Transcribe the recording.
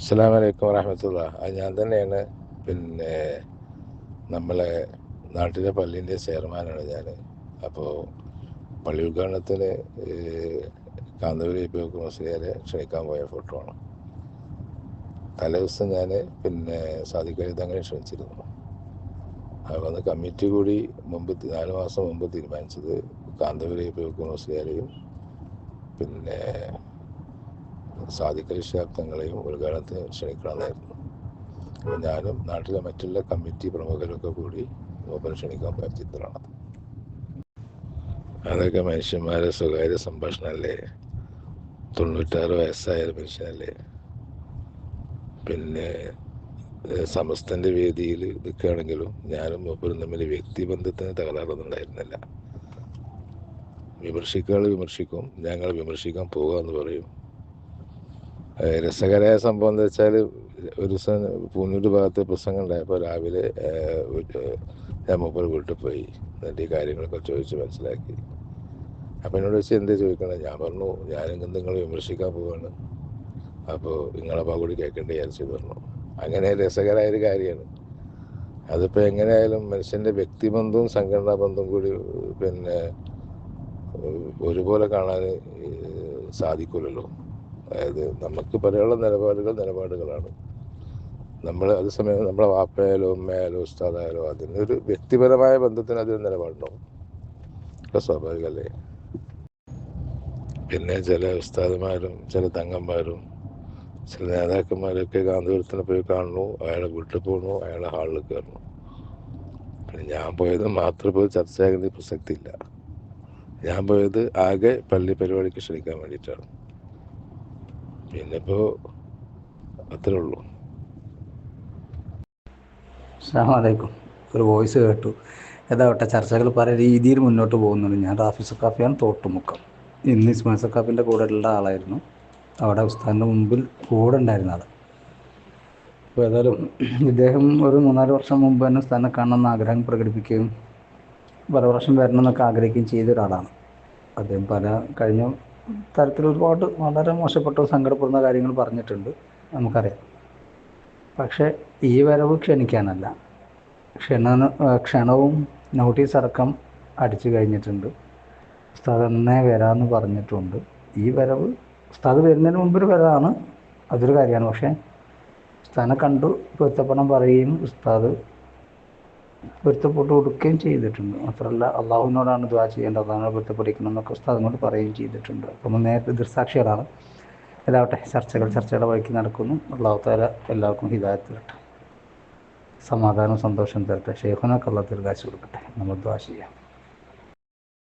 അസ്സാം വലൈക്കും വറഹമത്തുള്ള അത് ഞാൻ തന്നെയാണ്. പിന്നെ നമ്മളെ നാട്ടിലെ പള്ളീന്റെ ചെയർമാനാണ് ഞാൻ. അപ്പോൾ പള്ളി ഉദ്ഘാടനത്തിന് കാന്തപുരി ഇപ്പോൾ മുസ്ലിയാരെ ക്ഷണിക്കാൻ പോയ ഫോട്ടോ ആണ്. തലേ ദിവസം ഞാൻ പിന്നെ സാധിക്കരുത് അങ്ങനെ ക്ഷണിച്ചിരുന്നു. അന്ന് കമ്മിറ്റി കൂടി മുമ്പ് നാല് മാസം മുമ്പ് തീരുമാനിച്ചത് കാന്തപുരി ഇപ്പോൾ മുസ്ലിയാരെയും പിന്നെ സാധിക്കൽ ശാബ്ദങ്ങളെയും ഉദ്ഘാടനത്തിന് ക്ഷണിക്കണമെന്നായിരുന്നു അപ്പോൾ ഞാനും നാട്ടിലെ മറ്റുള്ള കമ്മിറ്റി പ്രമുഖരൊക്കെ കൂടി മൂപ്പൻ ക്ഷണിക്കാൻ പോയ അതൊക്കെ മനുഷ്യന്മാരെ സ്വകാര്യ സംഭാഷണമല്ലേ? തൊണ്ണൂറ്റാറ് വയസ്സായ ഒരു മനുഷ്യനല്ലേ? പിന്നെ സമസ്തന്റെ വേദിയിൽ നിൽക്കുകയാണെങ്കിലും ഞാനും മൂപ്പരും തമ്മിൽ വ്യക്തിബന്ധത്തിന് തകരാറൊന്നും ഉണ്ടായിരുന്നില്ല വിമർശിക്കും ഞങ്ങൾ വിമർശിക്കാൻ പോകുക എന്ന് പറയും. രസകരമായ സംഭവം എന്താ വെച്ചാൽ ഒരു ദിവസം പൂന്നൂർ ഭാഗത്ത് പ്രസംഗം ഉണ്ടായപ്പോൾ രാവിലെ ഞാൻ മൂപ്പർ വീട്ടിൽ പോയി. എന്നിട്ട് ഈ കാര്യങ്ങളൊക്കെ ചോദിച്ച് മനസ്സിലാക്കി. അപ്പം എന്നോട് വെച്ച് എന്താ ചോദിക്കണേ? ഞാൻ പറഞ്ഞു ഞാനെങ്കിലും നിങ്ങൾ വിമർശിക്കാൻ പോവാണ്. അപ്പോൾ നിങ്ങളെ കൂടി കേൾക്കേണ്ട വിചാരിച്ചു പറഞ്ഞു. അങ്ങനെ രസകരമായൊരു കാര്യമാണ്. അതിപ്പോൾ എങ്ങനെയായാലും മനുഷ്യന്റെ വ്യക്തിബന്ധവും സംഘടനാ ബന്ധവും കൂടി പിന്നെ ഒരുപോലെ കാണാൻ സാധിക്കില്ലല്ലോ അതായത് നമുക്ക് പറയാനുള്ള നിലപാടുകൾ നിലപാടുകളാണ്. നമ്മൾ അതേസമയം നമ്മളെ വാപ്പയായാലോ ഉമ്മയായാലോ ഉസ്താദായാലോ അതിനൊരു വ്യക്തിപരമായ ബന്ധത്തിന് അതിന് നിലപാടുണ്ടാവും. സ്വാഭാവികമല്ലേ? പിന്നെ ചില ഉസ്താദന്മാരും ചില തങ്ങന്മാരും ചില നേതാക്കന്മാരൊക്കെ കാന്തപുരത്തിന് പോയി കാണുന്നു അയാളെ വീട്ടിൽ പോകണു അയാളെ ഹാളിൽ കയറണു പിന്നെ ഞാൻ പോയത് മാത്രം പോയി ചർച്ചയാകുന്ന പ്രസക്തി ഇല്ല ഞാൻ പോയത് ആകെ പള്ളി പരിപാടിക്ക് ക്ഷണിക്കാൻ വേണ്ടിയിട്ടാണ്. പിന്നെ ഇപ്പോൾ അത്രേ ഉള്ളൂ. അസ്സാമലൈക്കും ഒരു വോയിസ് കേട്ടു. ഏതാവട്ടെ ചർച്ചകൾ പല രീതിയിൽ മുന്നോട്ട് പോകുന്നുണ്ട്. ഞാൻ റാഫി സക്കാഫിയാണ് തോട്ടുമുക്കം. ഇന്ന് ഇസ്മാൻ സക്കാഫിന്റെ കൂടെ ഉള്ള ആളായിരുന്നു. അവിടെ ഉസ്താദിന്റെ മുമ്പിൽ കൂടെ ഉണ്ടായിരുന്ന ആൾ അപ്പോൾ ഏതായാലും ഇദ്ദേഹം ഒരു മൂന്നാൽ വർഷം മുമ്പ് തന്നെ ഉസ്താദിനെ കാണണമെന്ന് ആഗ്രഹം പ്രകടിപ്പിക്കുകയും പല വർഷം വരണം എന്നൊക്കെ ആഗ്രഹിക്കുകയും ചെയ്ത ഒരാളാണ്. അദ്ദേഹം പല കഴിഞ്ഞ തരത്തിൽ ഒരുപാട് വളരെ മോശപ്പെട്ട സങ്കടപ്പെടുന്ന കാര്യങ്ങൾ പറഞ്ഞിട്ടുണ്ട്. നമുക്കറിയാം. പക്ഷേ ഈ വരവ് ക്ഷണിക്കാനല്ല. ക്ഷണ ക്ഷണവും നോട്ടീസ് അടക്കം അടിച്ചു കഴിഞ്ഞിട്ടുണ്ട്. ഉസ്താദ് എന്നേ വരാമെന്ന് പറഞ്ഞിട്ടുണ്ട്. ഈ വരവ് ഉസ്താദ് വരുന്നതിന് മുമ്പൊരു വരവാണ്. അതൊരു കാര്യമാണ്. പക്ഷേ ഉസ്താദിനെ കണ്ടു പൊരുത്തപ്പെടാൻ പറയുകയും ഉസ്താദ് പൊരുത്തപ്പെട്ട് കൊടുക്കുകയും ചെയ്തിട്ടുണ്ട്. മാത്രമല്ല അള്ളാഹുവിനോടാണ് ദ്വാ ചെയ്യേണ്ടത്. അതാണ് പൊരുത്തപ്പെടിക്കണം എന്നൊക്കെ ഉസ്താദിനോട് പറയുകയും ചെയ്തിട്ടുണ്ട്. അപ്പം നേരത്തെ ദൃസാക്ഷികളാണ് എല്ലാവട്ടെ ചർച്ചകൾ ചർച്ചയുടെ വഴിക്ക് നടക്കുന്നു. അള്ളാഹു താല എല്ലാവർക്കും ഹിതായത്തിലട്ടെ സമാധാനവും സന്തോഷം തരട്ടെ. ഷെയ്ഖുനൊക്കെ അള്ളാഹ് ദീർഘാശ് കൊടുക്കട്ടെ. നമ്മൾ ദ്വാ ചെയ്യാം.